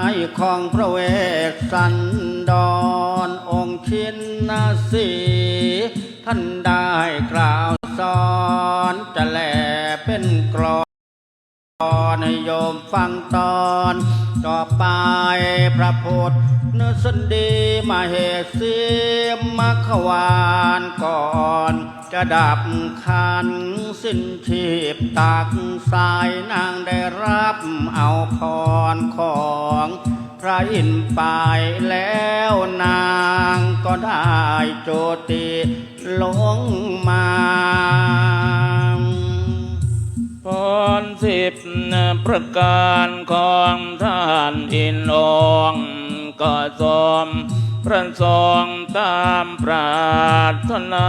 ไอของพระเวสสันดรองค์ชินนาสีท่านได้กล่าวสอนจะแลเป็นกรอนให้โยมฟังตอน ต่อไปพระพุทธนสันดีมาเหสีมัขวานก่อนจะดับคันสิ้นชีพตักสายนางได้รับเอาพรของพระอินทร์ไปแล้วนางก็ได้โจติลงมา สิบประการของท่านอินองก็สมพระทรงตามปรารถนา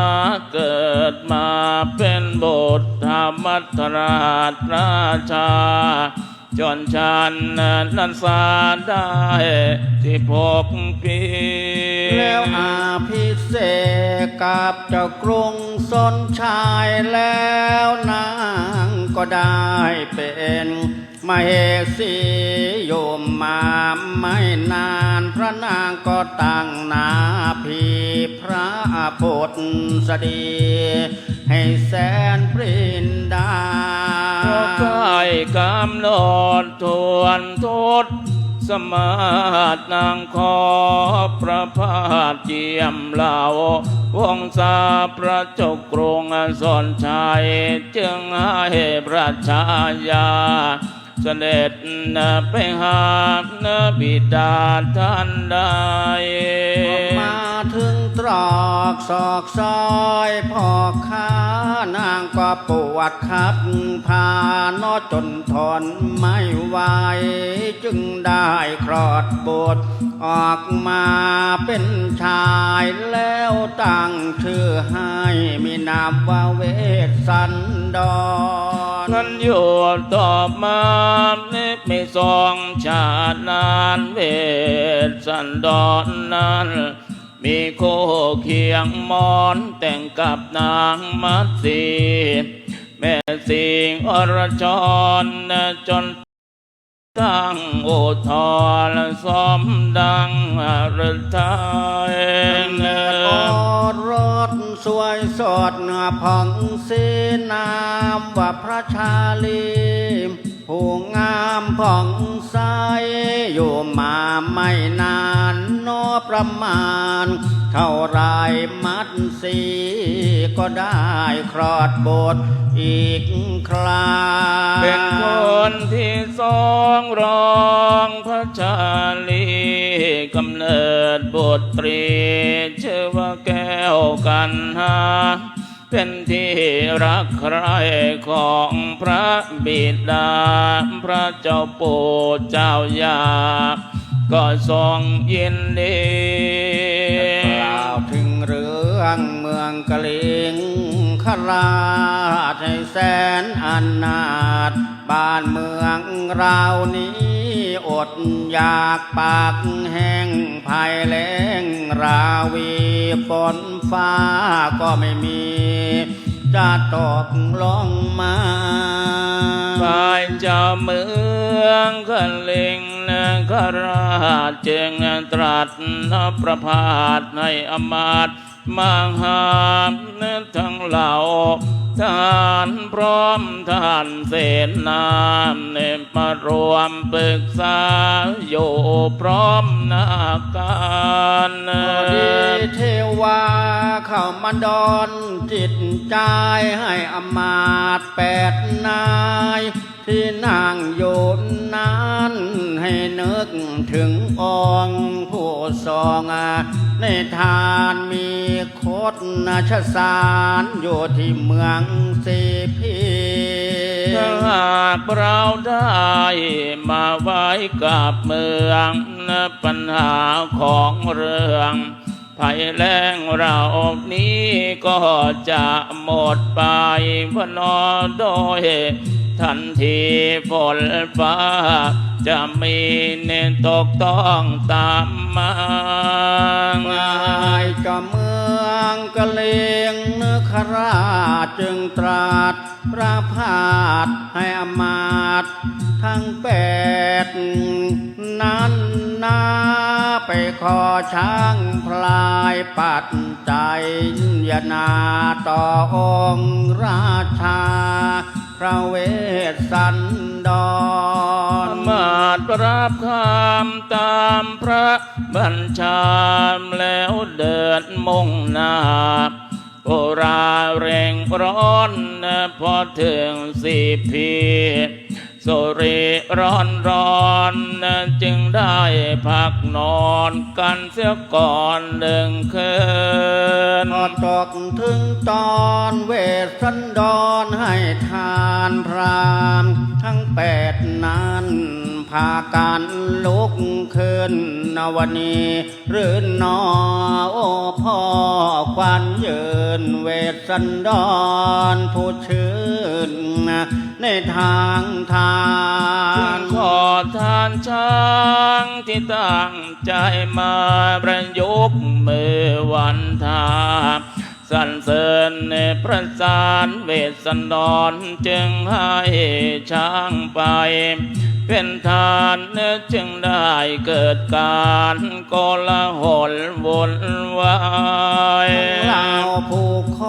เกิดมาเป็นบุตรธรรมธราชราชา จนชันนันสาได้ที่พกปี แล้วอาภิเษกกับเจ้ากรุงสนชายแล้วนาง ก็ได้เป็นมเหสีโยมมาไม่นานพระนางก็ตั้งนาพีพระโพธสดี ให้แสนปรินดาก็ใกล้กำหนดทวนทุดสมาธินางขอพระพาทเจียมเหล่า วงศาพระจกกรุงสนชัยจึงให้พระชายาเสด็จไปหาบิดาท่านใดมาถึง รอกศอกซอยพอค้านางก็ปวดขับพานอจนทนไม่ไหวจึงได้คลอดบุตรออกมาเป็นชายแล้วตั้งชื่อให้มีนามว่าเวสสันดรนั้นอยู่ต่อมาไม่ทรงชาตินานเวทสันดรนั้น มีโคเคียงมอนแต่งกับนางมัตสีแม่สิงอรชรจนตั้งโอทรสมดังรทายเนิดอรถสวยสดผ่องสีนามว่าพระชาลี ผู้งามผ่องใสอยู่มาไม่นานนอประมาณ เท่าไรมัดสีก็ได้คลอดบทอีกคราเป็นคนที่สองรองพระชาลีกำเนิดบุตรี ชื่อว่าแก้วกันหา เป็นที่รักใครของพระบิดา พระเจ้าปู่เจ้ายา ก็ทรงยินดีกล่าวถึงเรื่องเมืองกะลิงคราชให้แสนอนาถบ้านเมืองเรานี้ อดอยากปากแห้งภัยแล้งราวีฝนฟ้าก็ไม่มี จะตกลงมาฝ่ายจ้าเมืองกัเลงนะคราชจึงตรัสนประพาสในอมาตย์ มหาทั้งเหล่าทหารพร้อมทหารเสนาเนมารวมปรึกษาอยู่พร้อมนาการพอดีเทวาเข้ามาดอนจิตใจให้อมาตแปดนาย ที่นั่งอยู่นั้นให้นึกถึงองค์ผู้ทรง ในทานมีโคตนชสารอยู่ที่เมืองสีพีถ้าหากเราได้มาไว้กับเมืองปัญหาของเรื่องภัยแล้งเรานี้ก็จะหมดไปพนอโดย ทันทีฝนฟ้า จะมีเนนตกต้องตามมาหมายจอมเมืองกะเลงนึกขราชจึงตรัสพระพาทให้อมาตทั้งแปดนั้นนาไปขอช้างพลายปัดใจยนาต่อองค์ราชา พระเวสสันดรมาตรปรับคำตามพระบัญชาแล้วเดินมุ่งหน้าโอราเร่งร้อนพอถึงสีพี โซรีร้อนร้อนจึงได้พักนอนกันเสียก่อนหนึ่งคืนพอตกถึงตอนเวสสันดรให้ทานพรามทั้งแปดนั้นพากันลุกขึ้นนวันนี้หรือนอโอพ่อควันยืนเวสสันดรผู้ชื่น ในทางทานงขอทานช้างที่ตั้งใจมาประยุกต์มือวันทาสรรเสริญในพระสารเวสสันดรจึงให้ช้างไป เป็นทานจึงได้เกิดการกลาหลวนวายเหล่าผู้ค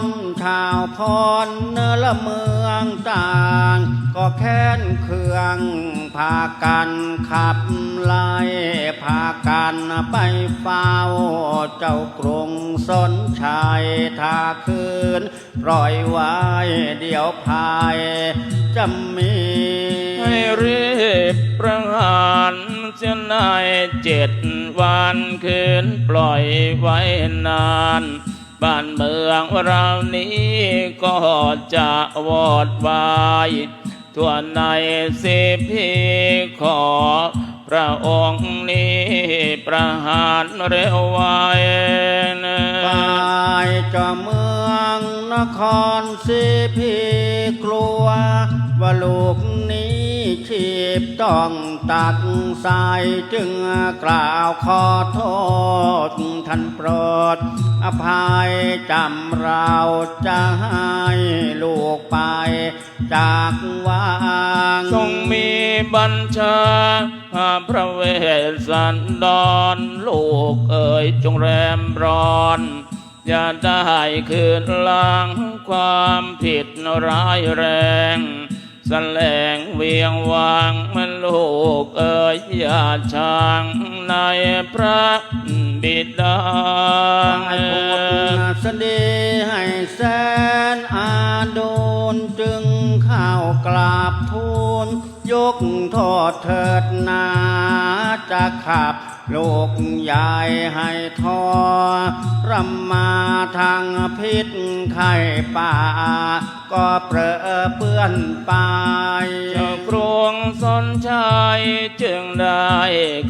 นชาวพรเนละเมืองต่าง ก็แค้นเครื่องพากันขับไล่พากันไปเฝ้า เจ้ากรุงสนชัยทาคืน ปล่อยไว้เดี๋ยวภายจะมีให้รีบประหารเสียในเจ็ดวันคืนปล่อยไว้นานบ้านเมืองเรานี้ก็จะวอดวาย ทวนในสิพีขอ พระองค์นี้ประหารเร็วไว้นะไปเจะเมืองนครสิพีกลัว ว่าลูกนี้ชีพต้อง ตักใส่จึงกล่าวขอโทษท่านโปรด อภัยจำเราจะให้ลูกไป จากวางทรงมีบัญชาพระเวสสันดร ลูกเอ๋ยจงแรมร้อนอย่าได้คืนล้างความผิดร้ายแรง แสลงเวียงวางมันลูกเอ๋ยอย่าช่างในพระบิดาให้โปรดสเดให้แสนอาโดนจึงข้าวกราบทูลยกโทษเถิดนาจะขับโลกใหญ่ให้ทอรำมาทางพิษไข่ป่า ก็เปรอะเปื้อนไปเจ้ากรุงสนชัยจึงได้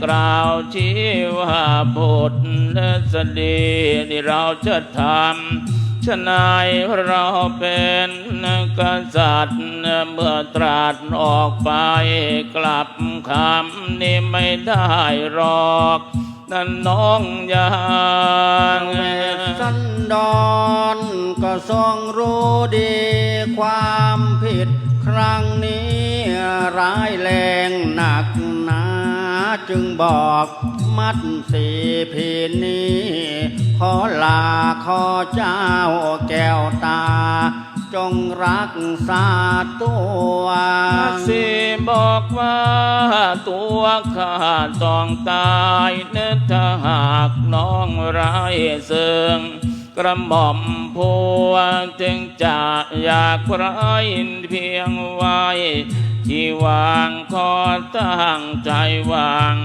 กล่าวชี้ว่าบุตรสดีที่เราจะทำชนายเราเป็นกษัตริย์เมื่อตรัสออกไปกลับคำนี้ไม่ได้หรอกนั่นน้องยางเวสันดร ก็ทรงรู้ดีความผิดครั้งนี้ร้ายแรงหนักหนาจึงบอกมัดสีพีนี้ ขอลาขอเจ้าแก้วตา จงรักษาตัวสิบอกว่าตัวข้าต้องตายเนื้อถ้าหากน้องร้ายเสือง กระหม่อมพวงจึงจะอยากไรเพียงไว้ที่วางขอตั้งใจวาง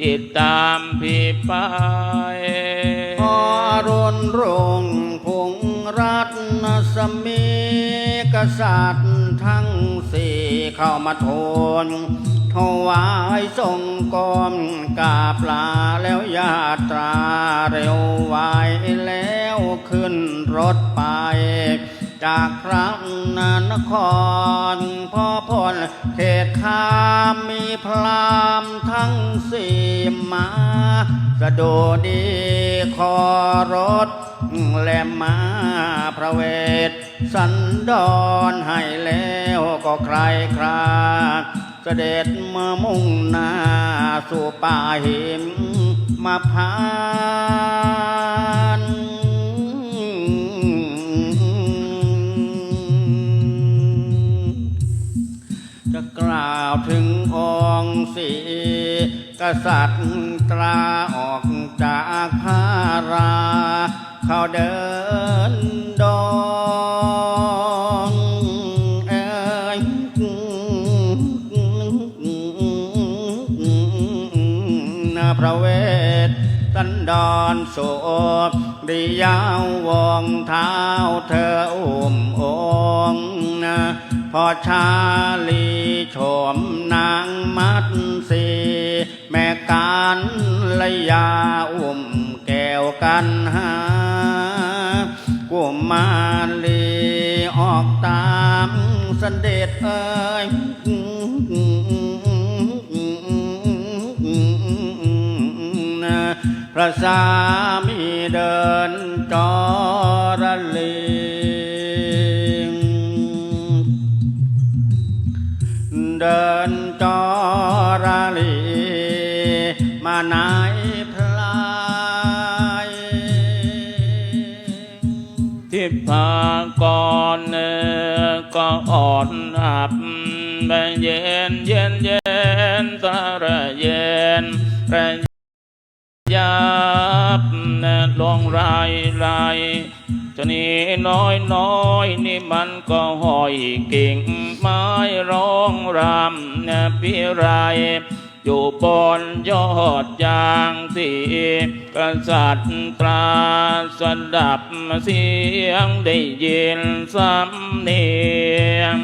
ติดตามพี่ไปพอรนรงพงรัตนสมีกษัตริย์ทั้งสี่เข้ามาทูลถวายทรงกรมกาบลาแล้วญาตราเร็วไวแล้ว ขึ้นรถไป จากพระนครพ่อพลเขตคามมีพรามทั้งสี่มาสะดวดีขอรถและมาพระเวท สันดรให้แล้วก็ใครคราเสด็จมามุ่งหน้าสู่ป่าหิมมาพา สีกษัตริย์ตราออกจากพารา เขาเดินดองเอ้ยนาพระเวทสันดอนโสริยาววองเท้าเธออุ้มองนะพอชาลีโฉมางมัดสีแม่การละยาอุ้มแก้วกันหากุมารลีออกตามสเสด็จเอ้ยพระสามีเดินจอระลีเดิน จอระลีมาไหนพลายที่พากรเนก็อ่อนอับไปเย็นเย็นเย็นตาระเย็นระยับลงไรไร นี่น้อยน้อยนี่มันก็ห้อยกิ่งไม้ร้องรำเนอพิไรอยู่บนยอดยางที่กษัตริย์ตราสดับเสียงได้ยินสำเนียง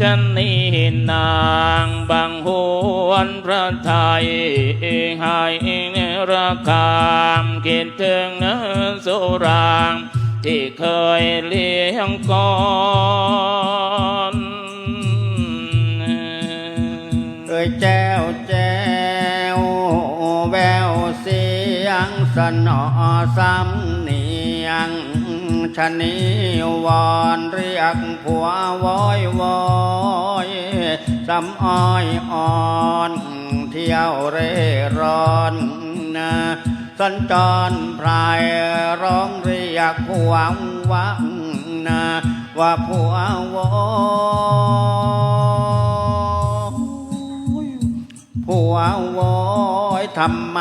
ฉันนี่นางบางหวนพระไทยให้ราคามคิดถึงเนื้อสุราง ที่เคยเลี้ยงก่อนเอ่ยแจ้วแจ้วแววเสียงสนอสำเนียงชะนีวอนเรียกผัววอยวอยสำอ้อยอ่อน เที่ยวเร่ร่อนนะ สัญจรพรายร้องเรียกผัววังนะว่าผัววอยผัวโวยทำไม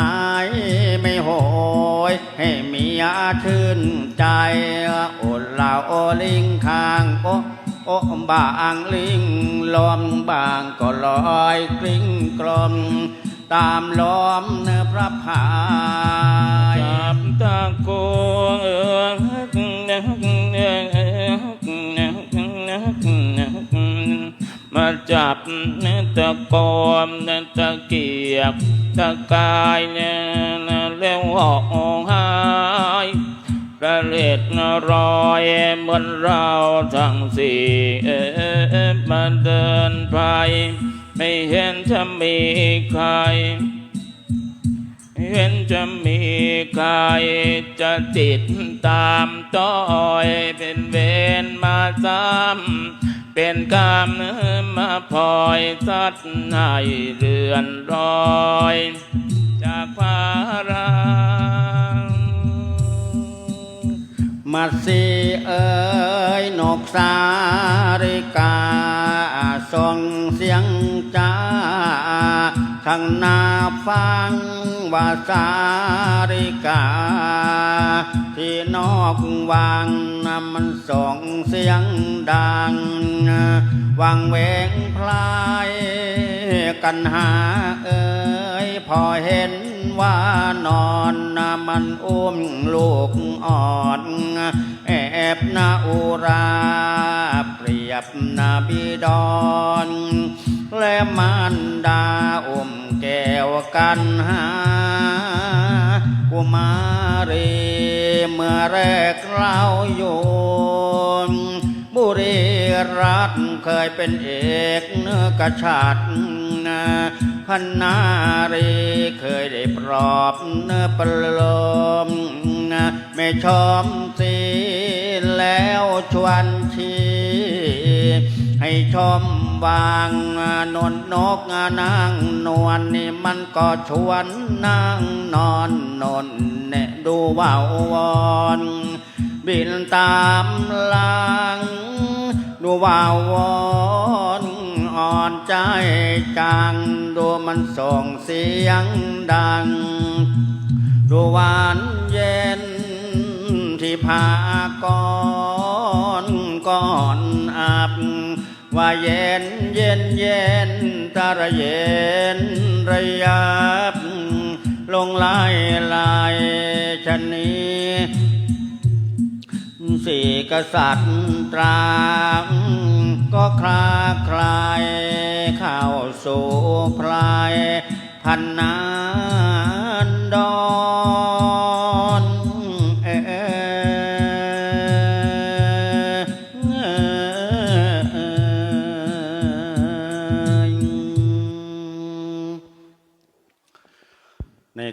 ไม่โหย ให้เมียชื่นใจโอลาโอลิงข้างโอโอบางลิงลมบางก็ลอยกลิ้งกลม ตามล้อมเนื้อพระพายจับตะโกเอืองมาจับเนื้อตะโกมตะเกียบตะกายเลี้ยวหอกหายกระเล็ดรอยเหมือนเราทั้งสี่มาเดินไป ไม่เห็นจะมีใคร เห็นจะมีใคร จะติดตามต้อยเป็นเวรมาซ้ำเป็นกรรมมาพลอยสัดให้เรือนรอย จากภารามาสีเอ๋ยนกสาริกา ส่งเสียงจ้าข้างหน้าฟังว่าสาริกา ที่นอกวังน่ะมันส่งเสียงดัง วังเวงพลายกันหาเอ๋ยพอเห็นว่านอนน่ะมันอุ้มลูกอ่อน แอบนาอุราปรี ยบนาบิดอนและมารดาอุ้มแก้วกันหากุมารีเมื่อแรกเราอยู่บุรีรัตน์เคยเป็นเอกเนื้อกระชาดนะพันนารีเคยได้ปลอบเนื้อปลมนะไม่ชอมสีแล้วชวนชี ให้ชมวางนนนกนางนวลนี่มันก็ชวนนางนอนนนเนดูว่าววอนบินตามลังดูว่าววอนอ่อนใจจังดูมันส่งเสียงดังดูหวานเย็นที่พากอนก่อนอาบ ว่าเย็นเย็นเย็นตาระเย็นระยับ ลงลายลายชะนี้สี่กษัตริย์ตรางก็คลาคลาย เข้าสู่พลายพันนา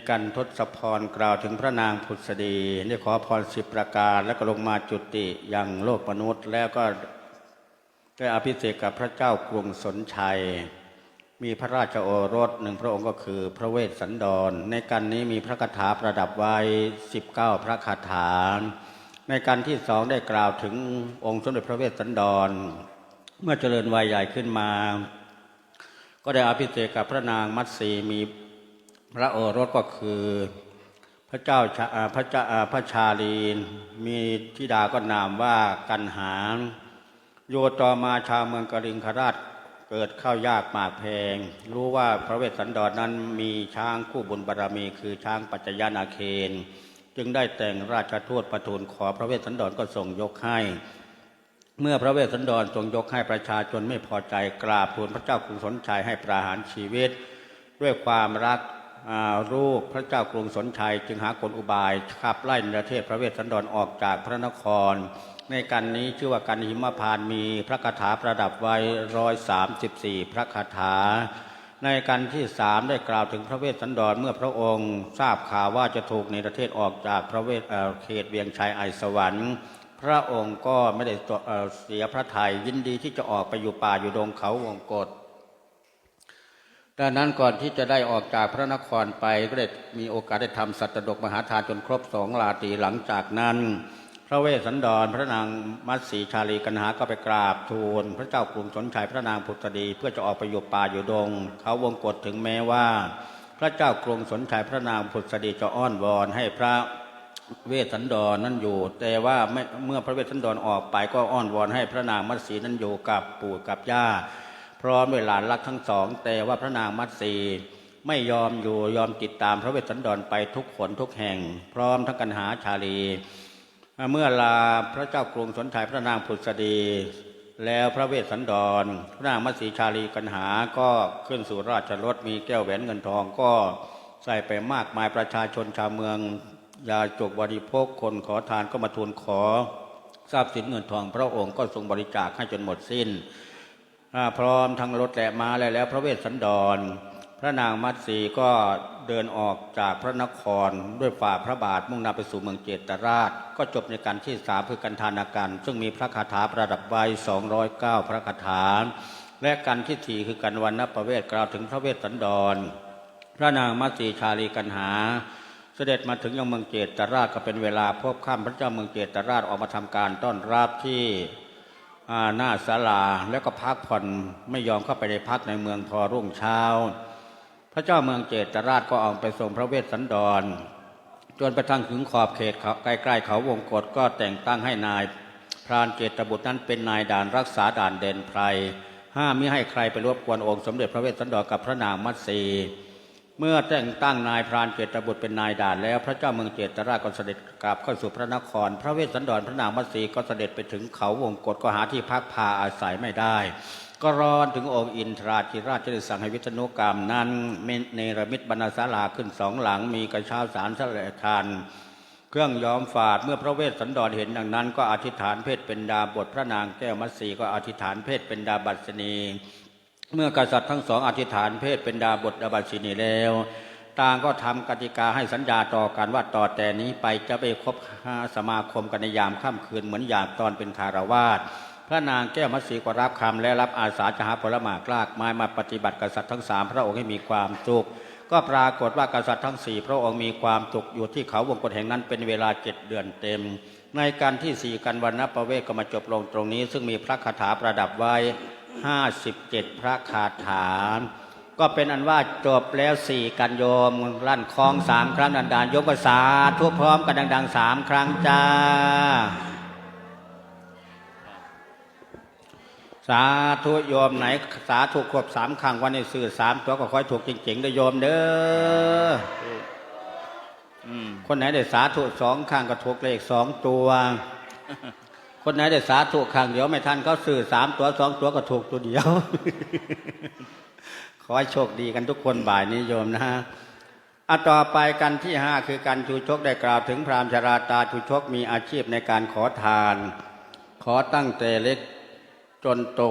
การทศพรกล่าวถึงพระนางผุษดีได้ขอพรสิบประการแล้วก็ลงมาจุติยังโลกมนุษย์ แล้วก็ได้อภิเษกกับพระเจ้ากรุงสนชัย มีพระราชโอรสหนึ่งพระองค์ก็คือพระเวสสันดร ในการนี้มีพระคาถาประดับไว้19 พระคาถาในการที่สองได้กล่าวถึงองค์สมเด็จพระเวสสันดร เมื่อเจริญวัยใหญ่ขึ้นมา ก็ได้อภิเษกกับพระนางมัตสีมี พระโอรสก็คือพระเจ้าพระเจ้าพระชาลีนมีธิดาก็นามว่ากันหาโยต่อมาชาวเมืองกริงคราชเกิดข้าวยากหมากแพง รู้ว่าพระเวสสันดรนนั้นมีช้างคู่บุญบารรมี คือช้างปัจจยานาเคนจึงได้แต่งราชทูตประทูลขอพระเวสสันดรก็ส่งยกให้ เมื่อพระเวสสันดรทรงยกให้ประชาชนไม่พอใจกราบทูลพระเจ้ากรุงสนชัยให้ประหารชีวิต ด้วยความรัก อ่าลูกพระเจ้ากรุงสนชัย จึงหากลอุบายขับไล่ในประเทศพระเวสสันดรออกจากพระนคร ในการนี้ชื่อว่าการหิมพานมีพระคาถาประดับไว้ร้อยสามสิบสี่พระคาถา ในการที่สามได้กล่าวถึงพระเวสสันดรเมื่อพระองค์ทราบข่าวว่าจะถูกในประเทศออกจากพระเวสเเขตเวียงชัยไอสวรรค์พระองค์ก็ไม่ได้เเสียพระทัยยินดีที่จะออกไปอยู่ป่าอยู่ดงเขาวงกฏ ดังนั้นก่อนที่จะได้ออกจากพระนครไปก็ได้มีโอกาสได้ทำสัตดกมหาทานจนครบสองราตรีหลังจากนั้น พระเวสสันดรพระนางมัตสีชาลีกันหาก็ไปกราบทูล พระเจ้ากรุงสนชัยพระนางพุทธดี เพื่อจะออกไปอยู่ป่าอยู่ดง เขาวงกฏถึงแม้ว่า พระเจ้ากรุงสนชัยพระนางพุทธดีจะอ้อนวอนให้พระเวสสันดรนั้นอยู่ แต่ว่าเมื่อพระเวสสันดรออกไปก็อ้อนวอนให้พระนางมัตสีนั้นอยู่กับปู่กับย่า พร้อมด้วยหลานรักทั้งสอง แต่ว่าพระนางมัตสีไม่ยอมอยู่ยอมติดตามพระเวสสันดรไปทุกขนทุกแห่ง พร้อมทั้งกันหาชาลี เมื่อลาพระเจ้ากรุงสนชัยพระนางผุษดี แล้วพระเวสสันดร พระนางมัตสีชาลีกันหาก็ขึ้นสู่ราชรถมีแก้วแหวนเงินทองก็ใส่ไปมากมายประชาชนชาวเมืองยาจกบริโภคคนขอทานก็มาทูลขอทรัพย์สินเงินทองพระองค์ก็ทรงบริจาคให้จนหมดสิ้น พร้อมทั้งรถและม้าและแล้ว พระเวสสันดร พระนางมัตสีก็เดินออกจากพระนครด้วยฝ่าพระบาทมุ่งหน้าไปสู่เมืองเจตราช ก็จบในการที่สามคือกันทานาการซึ่งมีพระคาถาประดับไว้209 พระคาถาและกันที่สี่คือกันวันนประเวศกล่าวถึงพระเวสสันดร พระนางมัตสีชาลีกันหา เสด็จมาถึงยังเมืองเจตราชก็เป็นเวลาพบข้ามพระเจ้าเมืองเจตราชออกมาทำการต้อนรับที่ หน้าศาลาแล้วก็พักผ่อนไม่ยอมเข้าไปในพักในเมืองพอรุ่งเช้า พระเจ้าเมืองเจตราชก็ออกไปส่งพระเวสสันดร จนไปทั้งถึงขอบเขตเขาใกล้ๆเขาวงกฏก็แต่งตั้งให้นายพรานเจตบุตรนั้นเป็นนายด่านรักษาด่านเด่นไพรห้ามมิให้ใครไปรบกวนองค์สมเด็จพระเวสสันดรกับพระนางมัตสี เมื่อแต่งตั้งนายพรานเจตบุตรเป็นนายด่านแล้ว พระเจ้าเมืองเจตราชก็เสด็จกลับเข้าสู่พระนคร พระเวสสันดรพระนางมัตสีก็เสด็จไปถึงเขาวงกฏก็หาที่พักพาอาศัยไม่ได้ ก็ร้อนถึงองค์อินทราธิราชจะได้สั่งให้วิษณุกรรมนั้นเนรมิตบรรณาศาลาขึ้นสองหลังมีกระเช้าสารสลายทานเครื่องย้อมฝาดเมื่อพระเวสสันดรเห็นดังนั้น ก็อธิษฐานเพศเป็นดาบทพระนางแก้วมัตสีก็อธิษฐานเพศเป็นดาบัตสนี เมื่อกษัตริย์ทั้งสองอธิษฐานเพศเป็นดาบทดาบัชินีแล้ว ต่างก็ทำกติกาให้สัญญาต่อกันว่าต่อแต่นี้ไปจะไปคบหาสมาคมกันในยามค่ำคืนเหมือนอย่างตอนเป็นคารวาสพระนางแก้วมัตสีก็รับคำและรับอาสาจะหาผลหมากลากไม้มาปฏิบัติกษัตริย์ทั้งสามพระองค์ให้มีความสุขก็ปรากฏว่ากษัตริย์ทั้งสี่พระองค์มีความสุขอยู่ที่เขาวงกฏแห่งนั้นเป็นเวลาเจ็ดเดือนเต็ม ในการที่สี่กันวันนประเวศก็มาจบลงตรงนี้ ซึ่งมีพระคาถาประดับไว้ 57 พระคาถา ก็เป็นอันว่าจบแล้วสี่กันโยมลั่นคลองสามครั้งดันดานยกภาษาทุกพร้อมกันดังๆสามครั้งจ้า สาธุโยมไหน สาธุครบสามครั้งวันนี้สื่อสามตัวก็ค่อยถูกจริงๆเด้โยมเด้อคนไหนได้สาธุสองครั้งก็ถูกเลขสองตัว คนไหนได้สาธุครั้งเดียวไม่ทันเขาสื่อสามตัวสองตัวก็ถูกตัวเดียว ขอให้โชคดีกันทุกคนบ่ายนี้โยมนะฮะอัต่อไปกันที่ห้าคือการชูชกได้กล่าวถึงพรามชราตาชูชกมีอาชีพในการขอทาน ขอตั้งแต่เล็กจนโต